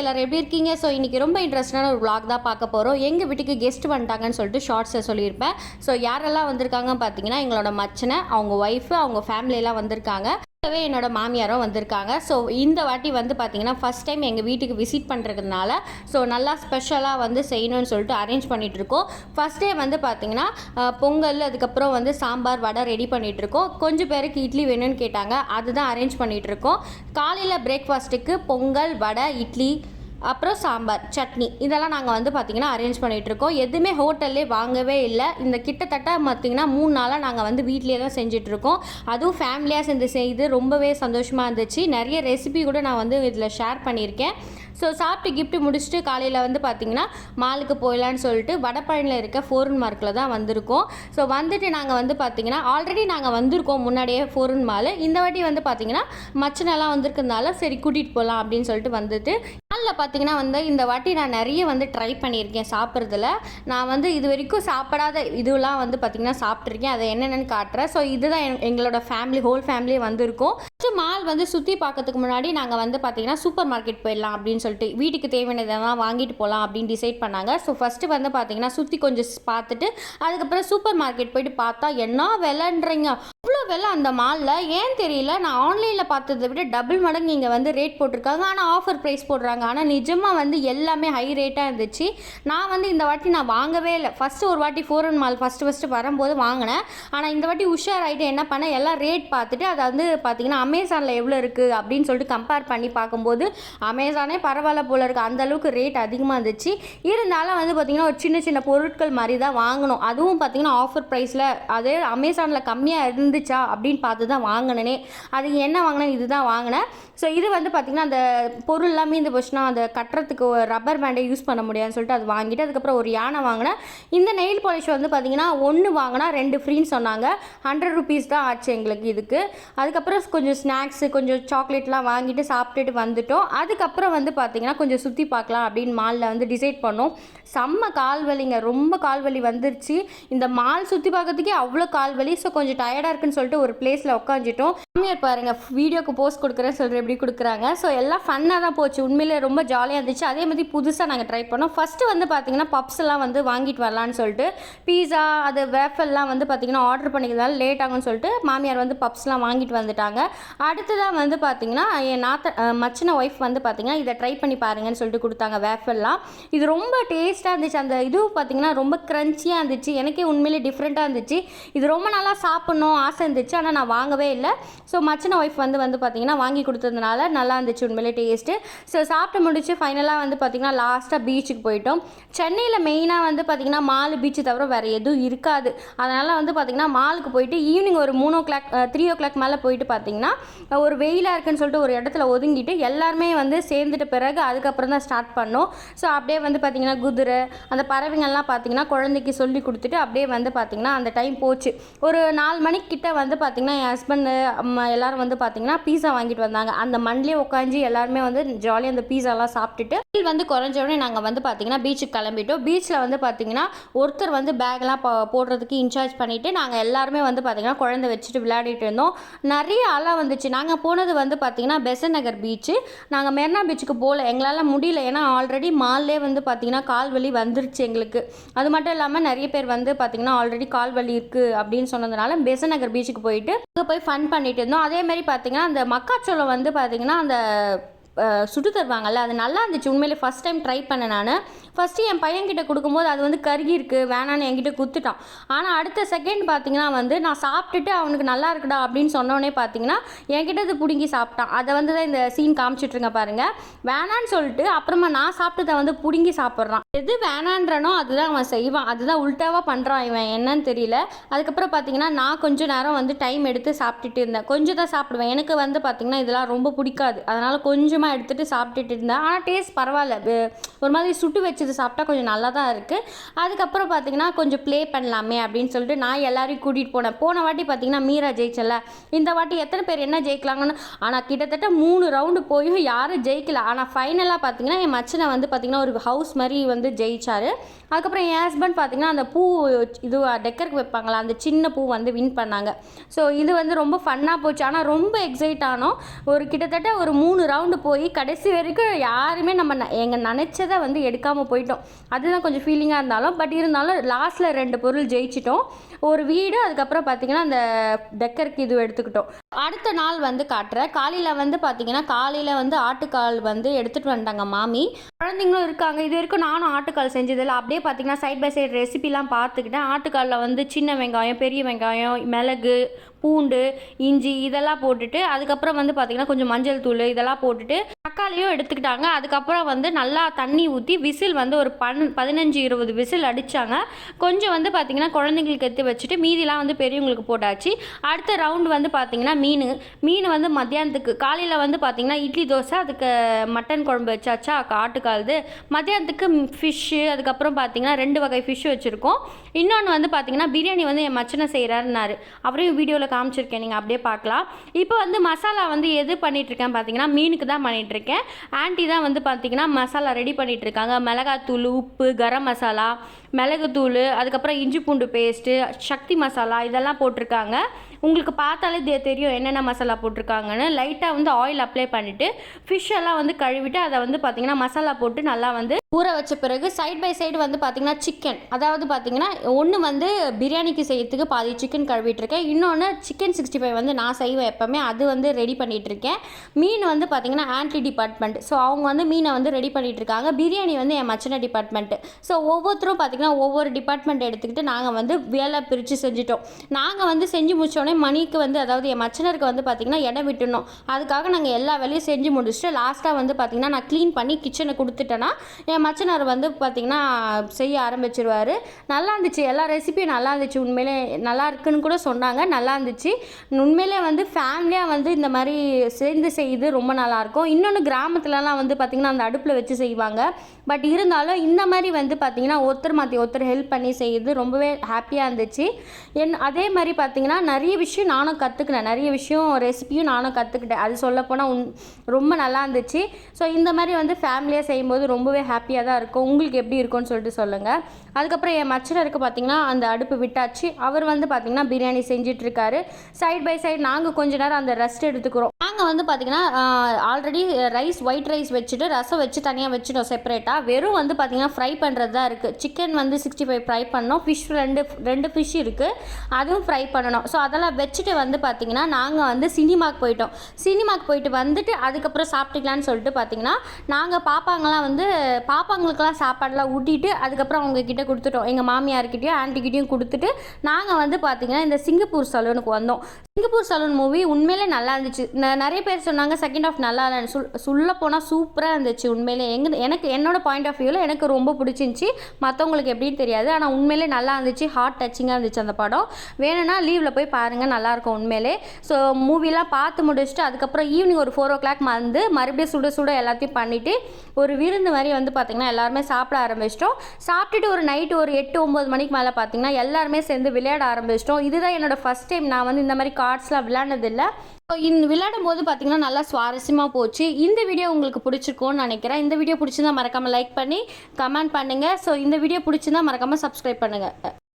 எல்லாரும் எப்படி இருக்கீங்க? ஸோ இன்றைக்கி ரொம்ப இன்ட்ரெஸ்டான ஒரு விளாக் தான் பார்க்க போகிறோம் எங்கள் வீட்டுக்கு கெஸ்ட் வந்துட்டாங்கன்னு சொல்லிட்டு ஷார்ட்ஸில் சொல்லியிருப்பேன். ஸோ யாரெல்லாம் வந்திருக்காங்கன்னு பார்த்தீங்கன்னா எங்களோட மச்சனை அவங்க ஒய்ஃபு அவங்க ஃபேமிலியெல்லாம் வந்திருக்காங்க. கூடவே என்னோட மாமியாரும் வந்திருக்காங்க. ஸோ இந்த வாட்டி வந்து பார்த்தீங்கன்னா ஃபஸ்ட் டைம் எங்கள் வீட்டுக்கு விசிட் பண்ணுறதுனால ஸோ நல்லா ஸ்பெஷலாக வந்து செய்யணும்னு சொல்லிட்டு அரேஞ்ச் பண்ணிகிட்ருக்கோம் ஃபஸ்ட் டே வந்து பார்த்தீங்கன்னா பொங்கல் அதுக்கப்புறம் வந்து சாம்பார் வடை ரெடி பண்ணிகிட்ருக்கோம் இருக்கோம். கொஞ்சம் பேருக்கு இட்லி வேணும்னு கேட்டாங்க. அதுதான் அரேஞ்ச் பண்ணிகிட்ருக்கோம் காலையில் பிரேக்ஃபாஸ்ட்டுக்கு பொங்கல் வடை இட்லி அப்புறம் சாம்பார் சட்னி. இதெல்லாம் நாங்கள் வந்து பார்த்திங்கன்னா அரேஞ்ச் பண்ணிகிட்ருக்கோம் எதுவுமே ஹோட்டல்லே வாங்கவே இல்லை. இந்த கிட்டத்தட்ட பார்த்திங்கன்னா மூணு நாளாக நாங்கள் வந்து வீட்லேயே தான் செஞ்சிட்ருக்கோம் அதுவும் ஃபேமிலியாக சேர்ந்து செய்து ரொம்பவே சந்தோஷமாக இருந்துச்சு. நிறைய ரெசிபி கூட நான் வந்து இதில் ஷேர் பண்ணியிருக்கேன். ஸோ சாப்பிட்டு கிஃப்ட் முடிச்சுட்டு காலையில் வந்து பார்த்திங்கன்னா மாலுக்கு போயிடலான்னு சொல்லிட்டு வடபழனியில் இருக்க ஃபோரன் மார்க்கில் தான் வந்திருக்கோம். ஸோ வந்துட்டு நாங்கள் வந்து பார்த்திங்கன்னா ஆல்ரெடி நாங்கள் வந்திருக்கோம் முன்னாடியே ஃபோரன் மால் இந்த வாட்டி வந்து பார்த்திங்கன்னா மச்சனெல்லாம் வந்திருக்கிறதுனால சரி கூட்டிகிட்டு போகலாம் அப்படின்னு சொல்லிட்டு வந்துட்டு மாலில் பார்த்தீங்கன்னா வந்து இந்த வாட்டி நான் நிறைய வந்து ட்ரை பண்ணியிருக்கேன் சாப்பிட்றதுல. நான் வந்து இது வரைக்கும் சாப்பிடாத இதுலாம் வந்து பார்த்திங்கன்னா சாப்பிட்ருக்கேன் அதை என்னென்னு காட்டுறேன். ஸோ இதுதான் எங்களோட ஃபேமிலி ஹோல் ஃபேமிலி வந்திருக்கோம். ஃபஸ்ட்டு மால் வந்து சுற்றி பார்க்கறதுக்கு முன்னாடி நாங்கள் வந்து பார்த்திங்கன்னா சூப்பர் மார்க்கெட் போயிடலாம் அப்படின்னு சொல்லிட்டு வீட்டுக்கு தேவையானதெல்லாம் வாங்கிட்டு போகலாம் அப்படின்னு டிசைட் பண்ணாங்க. ஸோ ஃபஸ்ட்டு வந்து பார்த்திங்கன்னா சுற்றி கொஞ்சம் பார்த்துட்டு அதுக்கப்புறம் சூப்பர் மார்க்கெட் போயிட்டு பார்த்தா என்ன விலைன்றீங்க? அவ்வளோ விலை அந்த மாலில் ஏன் தெரியல? நான் ஆன்லைனில் பார்த்ததை விட டபுள் மடங்கு இங்கே வந்து ரேட் போட்டிருக்காங்க. ஆனால் ஆஃபர் ப்ரைஸ் போடுறாங்க. ஆனால் நிஜமாக வந்து எல்லாமே ஹை ரேட்டாக இருந்துச்சு. நான் வந்து இந்த வாட்டி நான் வாங்கவே இல்லை. ஃபஸ்ட்டு ஒரு வாட்டி ஃபோரன் மால் ஃபஸ்ட்டு ஃபஸ்ட்டு வரும்போது வாங்கினேன். ஆனால் இந்த வாட்டி உஷார் ஆகிட்டு என்ன பண்ணேன்? எல்லாம் ரேட் பார்த்துட்டு அதை வந்து பார்த்திங்கன்னா அமேசானில் எவ்வளோ இருக்குது அப்படின்னு சொல்லிட்டு கம்பேர் பண்ணி பார்க்கும்போது அமேசானே பரவாயில்ல போல இருக்குது அந்த அளவுக்கு ரேட் அதிகமாக இருந்துச்சு. இருந்தாலும் வந்து பார்த்திங்கன்னா ஒரு சின்ன சின்ன பொருட்கள் மாதிரி தான் வாங்கணும். அதுவும் பார்த்திங்கன்னா ஆஃபர் ப்ரைஸில் அதே அமேசானில் கம்மியாக இருந்துச்சா அப்படின்னு பார்த்து தான் வாங்கினேனே. அது என்ன வாங்கினேன்? இதுதான் வாங்கினேன். ஸோ இது வந்து பார்த்திங்கன்னா அந்த பொருள்லாம் மீந்து போச்சுன்னா அந்த கட்டுறதுக்கு ரப்பர் பேண்டை யூஸ் பண்ண முடியாதுன்னு சொல்லிட்டு அது வாங்கிட்டு அதுக்கப்புறம் ஒரு யானை வாங்கினேன். இந்த நெயில் பாலிஷ் வந்து பார்த்திங்கன்னா ஒன்று வாங்கினா ரெண்டு ஃப்ரீன்னு சொன்னாங்க. ஹண்ட்ரட் ருபீஸ் தான் ஆச்சு எங்களுக்கு இதுக்கு. அதுக்கப்புறம் கொஞ்சம் ஸ்நாக்ஸு கொஞ்சம் சாக்லேட்லாம் வாங்கிட்டு சாப்பிட்டுட்டு வந்துட்டோம். அதுக்கப்புறம் வந்து பார்த்திங்கன்னா கொஞ்சம் சுற்றி பார்க்கலாம் அப்படின்னு மாலில் வந்து டிசைட் பண்ணோம். செம்ம கால் வலிங்க. ரொம்ப கால் வலி வந்துருச்சு. இந்த மால் சுற்றி பார்க்கறதுக்கே அவ்வளோ கால் வலி. ஸோ கொஞ்சம் டயர்டாக இருக்குன்னு சொல்லிட்டு ஒரு பிளேஸில் உட்காந்துட்டோம் மாமியார் பாருங்க வீடியோக்கு போஸ்ட் கொடுக்குறேன்னு சொல்கிற எப்படி கொடுக்குறாங்க. ஸோ எல்லாம் ஃபன்னாக தான் போச்சு. உண்மையிலே ரொம்ப ஜாலியாக இருந்துச்சு. அதே மாதிரி புதுசாக நாங்கள் ட்ரை பண்ணோம். ஃபஸ்ட்டு வந்து பார்த்தீங்கன்னா பப்ஸ் எல்லாம் வந்து வாங்கிட்டு வரலான்னு சொல்லிட்டு பீஸா அது வேஃபெல்லாம் வந்து பார்த்தீங்கன்னா ஆர்டர் பண்ணிக்கிறதால லேட் ஆகும்னு சொல்லிட்டு மாமியார் வந்து பப்ஸ்லாம் வாங்கிட்டு வந்துட்டாங்க. அடுத்ததாக வந்து பார்த்தீங்கன்னா என் நாத்த மச்சின ஒய்ஃப் வந்து பார்த்தீங்கன்னா இதை ட்ரை பண்ணி பாருங்கன்னு சொல்லிட்டு கொடுத்தாங்க வேஃபெல்லாம் இது ரொம்ப டேஸ்ட்டாக இருந்துச்சு. அந்த இது பார்த்தீங்கன்னா ரொம்ப க்ரன்ச்சியாக இருந்துச்சு. எனக்கே உண்மையிலே டிஃப்ரெண்ட்டாக இருந்துச்சு. இது ரொம்ப நாளாக சாப்பிட்ணும். ஆசை இருந்துச்சு ஆனால் நான் வாங்கவே இல்லை. ஸோ மச்சின ஒய்ஃப் வந்து வந்து பார்த்தீங்கன்னா வாங்கி கொடுத்ததுனால நல்லா இருந்துச்சு உண்மையிலே டேஸ்ட்டு ஸோ சாப்பிட்டு முடிச்சு ஃபைனலாக வந்து பார்த்தீங்கன்னா லாஸ்ட்டாக பீச்சுக்கு போயிட்டோம். சென்னையில் மெயினாக வந்து பார்த்தீங்கன்னா மால் பீச்சு தவிர வேறு எதுவும் இருக்காது. அதனால் வந்து பார்த்தீங்கன்னா மாலுக்கு போயிட்டு ஈவினிங் ஒரு மூணு o'clock three o'clock மேலே போயிட்டு பார்த்தீங்கன்னா ஒரு வெயிலாக இருக்குன்னு சொல்லிட்டு ஒரு இடத்துல ஒதுங்கிட்டு எல்லாருமே வந்து சேர்ந்துட்ட பிறகு அதுக்கப்புறம் தான் ஸ்டார்ட் பண்ணோம். ஸோ அப்படியே வந்து பார்த்தீங்கன்னா குதிரை அந்த பறவைங்கள்லாம் பார்த்தீங்கன்னா குழந்தைக்கு சொல்லி கொடுத்துட்டு அப்படியே வந்து பார்த்தீங்கன்னா அந்த டைம் போச்சு. ஒரு நாலு மணிக்கு கிட்ட வந்து பார்த்திங்கன்னா என் ஹஸ்பண்டு அம்மா எல்லாரும் வந்து பார்த்தீங்கன்னா பீஸா வாங்கிட்டு வந்தாங்க. அந்த மண்லேயே உட்காந்து எல்லாருமே வந்து ஜாலியாக அந்த பீஸாலாம் சாப்பிட்டுட்டு வெயில் வந்து குறைஞ்ச உடனே நாங்கள் வந்து பார்த்தீங்கன்னா பீச்சுக்கு கிளம்பிட்டோம். பீச்சில் வந்து பார்த்தீங்கன்னா ஒருத்தர் வந்து பேக்லாம் போடுறதுக்கு இன்சார்ஜ் பண்ணிவிட்டு நாங்கள் எல்லாருமே வந்து பார்த்தீங்கன்னா குழந்தை வச்சுட்டு விளையாடிட்டு இருந்தோம். நிறைய அலை வந்துச்சு. நாங்கள் போனது வந்து பார்த்தீங்கன்னா பெசன் நகர் பீச்சு நாங்கள் மெரினா பீச்சுக்கு போகல எங்களால் முடியல. ஏன்னா ஆல்ரெடி மால்லே வந்து பார்த்தீங்கன்னா கால் வலி வந்துருச்சு எங்களுக்கு. அது மட்டும் இல்லாமல் நிறைய பேர் வந்து பார்த்தீங்கன்னா ஆல்ரெடி கால் வலி இருக்குது அப்படின்னு சொன்னதுனால பெசன் நகர் பீச்சுக்கு போயிட்டு அங்கே போய் ஃபன் பண்ணிட்டு இருந்தோம். அதே மாதிரி பார்த்தீங்கன்னா அந்த மக்காச்சோளம் வந்து பார்த்தீங்கன்னா அந்த சுட்டு தருவாங்கல்ல அது நல்லா இருந்துச்சு. உண்மையிலே ஃபஸ்ட் டைம் ட்ரை பண்ணேன் நான். ஃபஸ்ட்டு என் பையன்கிட்ட கொடுக்கும்போது அது வந்து கருகியிருக்கு வேணான்னு என்கிட்ட குத்துட்டான். ஆனால் அடுத்த செகண்ட் பார்த்தீங்கன்னா வந்து நான் சாப்பிட்டுட்டு அவனுக்கு நல்லா இருக்குடா அப்படின்னு சொன்னோடனே பார்த்தீங்கன்னா என்கிட்ட அது பிடுங்கி சாப்பிட்டான். அதை வந்து தான் இந்த சீன் காமிச்சிட்ருங்க பாருங்கள் வேணான்னு சொல்லிட்டு அப்புறமா நான் சாப்பிட்டதை வந்து பிடுங்கி சாப்பிட்றான். எது வேணான்றனோ அதுதான் அவன் செய்வான். அதுதான் உல்ட்டாவாக பண்ணுறான் இவன். என்னன்னு தெரியல. அதுக்கப்புறம் பார்த்தீங்கன்னா நான் கொஞ்ச நேரம் வந்து டைம் எடுத்து சாப்பிட்டுட்டு இருந்தேன். கொஞ்சம் தான் சாப்பிடுவேன். எனக்கு வந்து பார்த்தீங்கன்னா இதெல்லாம் ரொம்ப பிடிக்காது. அதனால் கொஞ்சமாக எடுத்துகிட்டு சாப்பிட்டுட்டு இருந்தேன். ஆனால் டேஸ்ட் பரவாயில்ல. ஒரு மாதிரி சுட்டு வச்சது சாப்பிட்டா கொஞ்சம் நல்லா தான் இருக்குது அதுக்கப்புறம் பார்த்தீங்கன்னா கொஞ்சம் ப்ளே பண்ணலாமே அப்படின்னு சொல்லிட்டு நான் எல்லாரையும் கூட்டிகிட்டு போனேன். போன வாட்டி பார்த்திங்கன்னா மீரா ஜெயிச்சல இந்த வாட்டி எத்தனை பேர் என்ன ஜெயிக்கலாங்கன்னு ஆனால் கிட்டத்தட்ட மூணு ரவுண்டு போயும் யாரும் ஜெயிக்கல. ஆனால் ஃபைனலாக பார்த்தீங்கன்னா என் மச்சனை வந்து பார்த்திங்கன்னா ஒரு ஹவுஸ் மாதிரி வந்து ஜெயிச்சார். அதுக்கப்புறம் என் ஹஸ்பண்ட் பார்த்திங்கன்னா அந்த பூ இது டெக்கருக்கு வைப்பாங்களா அந்த சின்ன பூ வந்து வின் பண்ணாங்க. ஸோ இது வந்து ரொம்ப ஃபன்னாக போச்சு. ஆனால் ரொம்ப எக்ஸைட் ஆனோம். ஒரு கிட்டத்தட்ட ஒரு மூணு ரவுண்டு போய் போய் கடைசி வரைக்கும் யாருமே நம்ம ந- நினச்சதை வந்து எடுக்காமல் போயிட்டோம். அதுதான் கொஞ்சம் ஃபீலிங்காக இருந்தாலும் பட் இருந்தாலும் லாஸ்ட்டில் ரெண்டு பொருள் ஜெயிச்சிட்டோம். ஒரு வீடு அதுக்கப்புறம் பார்த்தீங்கன்னா அந்த டெக்கருக்கு இது எடுத்துக்கிட்டோம். அடுத்த நாள் வந்து காட்டுறேன். காலையில் வந்து பார்த்தீங்கன்னா காலையில் வந்து ஆட்டுக்கால் வந்து எடுத்துகிட்டு வந்துட்டாங்க மாமி. குழந்தைங்களும் இருக்காங்க. இது வரைக்கும் நானும் ஆட்டுக்கால் செஞ்சதில்லை. அப்படியே பார்த்தீங்கன்னா சைட் பை சைடு ரெசிபிலாம் பார்த்துக்கிட்டேன் ஆட்டுக்காலில் வந்து சின்ன வெங்காயம் பெரிய வெங்காயம் மிளகு பூண்டு இஞ்சி இதெல்லாம் போட்டுட்டு அதுக்கப்புறம் வந்து பார்த்திங்கன்னா கொஞ்சம் மஞ்சள் தூள் இதெல்லாம் போட்டுட்டு தக்காளியும் எடுத்துக்கிட்டாங்க. அதுக்கப்புறம் வந்து நல்லா தண்ணி ஊற்றி விசில் வந்து ஒரு பன் பதினஞ்சு இருபது விசில் அடித்தாங்க கொஞ்சம் வந்து பார்த்திங்கன்னா குழந்தைங்களுக்கு எடுத்து வச்சுட்டு மீதிலாம் வந்து பெரியவங்களுக்கு போட்டாச்சு. அடுத்த ரவுண்டு வந்து பார்த்திங்கன்னா மீன். மீன் வந்து மத்தியானத்துக்கு காலையில் வந்து பார்த்திங்கன்னா இட்லி தோசை அதுக்கு மட்டன் குழம்பு வச்சாச்சா ஆட்டுக்காலுது மத்தியானத்துக்கு ஃபிஷ்ஷு அதுக்கப்புறம் பார்த்திங்கன்னா ரெண்டு வகை ஃபிஷ் வச்சுருக்கோம். இன்னொன்று வந்து பார்த்திங்கன்னா பிரியாணி வந்து என் மச்சனை செய்கிறாருன்னாரு அவரையும் வீடியோவில் காமிச்சிருக்கேன் நீங்கள் அப்படியே பார்க்கலாம். இப்போ வந்து மசாலா வந்து எது பண்ணிகிட்ருக்கேன் பார்த்தீங்கன்னா மீனுக்கு தான் பண்ணிகிட்ருக்கேன் ஆன்ட்டி தான் வந்து பார்த்திங்கன்னா மசாலா ரெடி பண்ணிகிட்டு இருக்காங்க மிளகாத்தூள் உப்பு கரம் மசாலா மிளகுத்தூள் அதுக்கப்புறம் இஞ்சி பூண்டு பேஸ்ட்டு சக்தி மசாலா இதெல்லாம் போட்டிருக்காங்க. உங்களுக்கு பார்த்தாலே தெ- தெரியும் என்னென்ன மசாலா போட்டிருக்காங்கன்னு. லைட்டாக வந்து ஆயில் அப்ளை பண்ணிவிட்டு ஃபிஷ் எல்லாம் வந்து கழுவிட்டு அதை வந்து பார்த்திங்கன்னா மசாலா போட்டு நல்லா வந்து ஊற வச்ச பிறகு சைட் பை சைடு வந்து பார்த்திங்கன்னா சிக்கன் அதாவது பார்த்திங்கன்னா ஒன்று வந்து பிரியாணிக்கு செய்யறதுக்கு பாதி சிக்கன் கழுவிட்டுருக்கேன் இன்னொன்று சிக்கன் சிக்ஸ்டி ஃபைவ் வந்து நான் செய்வேன் எப்போவுமே. அது வந்து ரெடி பண்ணிகிட்ருக்கேன் இருக்கேன். மீன் வந்து பார்த்திங்கன்னா ஆன்டி டிபார்ட்மெண்ட் ஸோ அவங்க வந்து மீனை வந்து ரெடி பண்ணிகிட்ருக்காங்க இருக்காங்க. பிரியாணி வந்து என் மச்சனை டிபார்ட்மெண்ட்டு ஸோ ஒவ்வொருத்தரும் பார்த்திங்கன்னா ஒவ்வொரு டிபார்ட்மெண்ட் எடுத்துக்கிட்டு நாங்கள் வந்து வேலை பிரித்து செஞ்சுட்டோம். நாங்கள் வந்து செஞ்சு முடிச்சோம் முடிச்சோடனே மணிக்கு வந்து அதாவது என் மச்சனருக்கு வந்து பார்த்திங்கன்னா இடம் விட்டுணும் அதுக்காக நாங்கள் எல்லா வேலையும் செஞ்சு முடிச்சுட்டு லாஸ்ட்டாக வந்து பார்த்திங்கன்னா நான் க்ளீன் பண்ணி கிச்சனை கொடுத்துட்டேன்னா என் மச்சனார் வந்து பார்த்திங்கன்னா செய்ய ஆரம்பிச்சிருவார். நல்லா இருந்துச்சு. எல்லா ரெசிபியும் நல்லா இருந்துச்சு. உண்மையிலே நல்லா இருக்குன்னு கூட சொன்னாங்க. நல்லா இருந்துச்சு. உண்மையிலே வந்து ஃபேமிலியாக வந்து இந்த மாதிரி சேர்ந்து செய்யுது ரொம்ப நல்லாயிருக்கும் இன்னொன்று கிராமத்துலலாம் வந்து பார்த்திங்கன்னா அந்த அடுப்பில் வச்சு செய்வாங்க. பட் இருந்தாலும் இந்த மாதிரி வந்து பார்த்திங்கன்னா ஒருத்தர் மாற்றி ஒருத்தர் ஹெல்ப் பண்ணி செய்யுது ரொம்பவே ஹாப்பியாக இருந்துச்சு. என் அதே மாதிரி பார்த்திங்கன்னா நிறைய விஷயம் நானும் கற்றுக்கினேன் நிறைய விஷயம் ரெசிபியும் நானும் கற்றுக்கிட்டேன் அது சொல்லப்போனால் உன் ரொம்ப நல்லா இருந்துச்சு. ஸோ இந்த மாதிரி வந்து ஃபேமிலியாக செய்யும்போது ரொம்பவே ஹாப்பியாக தான் இருக்கும். உங்களுக்கு எப்படி இருக்கும்னு சொல்லிட்டு சொல்லுங்கள் அதுக்கப்புறம் என் மச்சனருக்கு பார்த்திங்கன்னா அந்த அடுப்பு விட்டாச்சு. அவர் வந்து பார்த்திங்கன்னா பிரியாணி செஞ்சிட்ருக்காரு. சைட் பை சைடு நாங்கள் கொஞ்ச நேரம் அந்த ரெஸ்ட் எடுத்துக்கிறோம். நாங்கள் வந்து பார்த்திங்கன்னா ஆல்ரெடி ரைஸ் ஒயிட் ரைஸ் வச்சுட்டு ரசம் வச்சு தனியாக வச்சுட்டோம் செப்பரேட்டாக வெறும் வந்து பார்த்திங்கன்னா ஃப்ரை பண்ணுறது தான் இருக்குது சிக்கன் வந்து சிக்ஸ்டி ஃபைவ் ஃப்ரை பண்ணோம். ஃபிஷ் ரெண்டு ரெண்டு ஃபிஷ் இருக்குது அதுவும் ஃப்ரை பண்ணணும். ஸோ அதெல்லாம் வச்சுட்டு வந்து பார்த்திங்கன்னா நாங்கள் வந்து சினிமாக்கு போயிட்டோம். சினிமாக்கு போயிட்டு வந்துட்டு அதுக்கப்புறம் சாப்பிட்டுக்கலான்னு சொல்லிட்டு பார்த்திங்கன்னா நாங்கள் பாப்பாங்கெல்லாம் வந்து பாப்பாங்களுக்கெல்லாம் சாப்பாடெல்லாம் ஊட்டிட்டு அதுக்கப்புறம் அவங்க கிட்ட கொடுத்துட்டோம். எங்கள் மாமியார்கிட்டயும் ஆன்ட்டிக்கிட்டையும் கொடுத்துட்டு நாங்கள் வந்து பார்த்திங்கன்னா இந்த சிங்கப்பூர் சலூனுக்கு வந்தோம். சிங்கப்பூர் சலூன் மூவி உண்மையிலே நல்லா இருந்துச்சு. நிறைய பேர் சொன்னாங்க செகண்ட் ஆஃப் நல்லா இல்லைன்னு சொல் சொல்ல போனால் சூப்பராக இருந்துச்சு உண்மையிலே. எங்க எனக்கு என்னோட பாயிண்ட் ஆஃப் வியூவில் எனக்கு ரொம்ப பிடிச்சிருந்துச்சி. மற்றவங்களுக்கு எப்படின்னு தெரியாது. ஆனால் உண்மையிலே நல்லா இருந்துச்சு. ஹார்ட் டச்சிங்காக இருந்துச்சு அந்த படம். வேணும்னா லீவில் போய் பாருங்கள் நல்லாயிருக்கும் உண்மையிலே. ஸோ மூவிலாம் பார்த்து முடிச்சுட்டு அதுக்கப்புறம் ஈவினிங் ஒரு ஃபோர் ஓ கிளாக் வந்து மறுபடியும் சுட சுட எல்லாத்தையும் பண்ணிவிட்டு ஒரு விருந்து மாதிரி வந்து பார்த்திங்கன்னா எல்லாருமே சாப்பிட ஆரம்பிச்சிட்டோம். சாப்பிட்டுட்டு ஒரு நைட்டு ஒரு எட்டு ஒம்பது மணிக்கு மேலே பார்த்தீங்கன்னா எல்லாருமே சேர்ந்து விளையாட ஆரம்பிச்சிட்டோம். இதுதான் என்னோட ஃபஸ்ட் டைம் நான் வந்து இந்த மாதிரி கார்ட்ஸ்லாம் விளையாண்டதில்லை. ஸோ இந்த விளையாடும் போது பார்த்திங்கன்னா நல்லா சுவாரஸ்யமாக போச்சு. இந்த வீடியோ உங்களுக்கு பிடிச்சிருக்கும்னு நினைக்கிறேன். இந்த வீடியோ பிடிச்சிருந்தா மறக்காமல் லைக் பண்ணி கமெண்ட் பண்ணுங்கள் ஸோ இந்த வீடியோ பிடிச்சிருந்தா மறக்காமல் சப்ஸ்கிரைப் பண்ணுங்கள்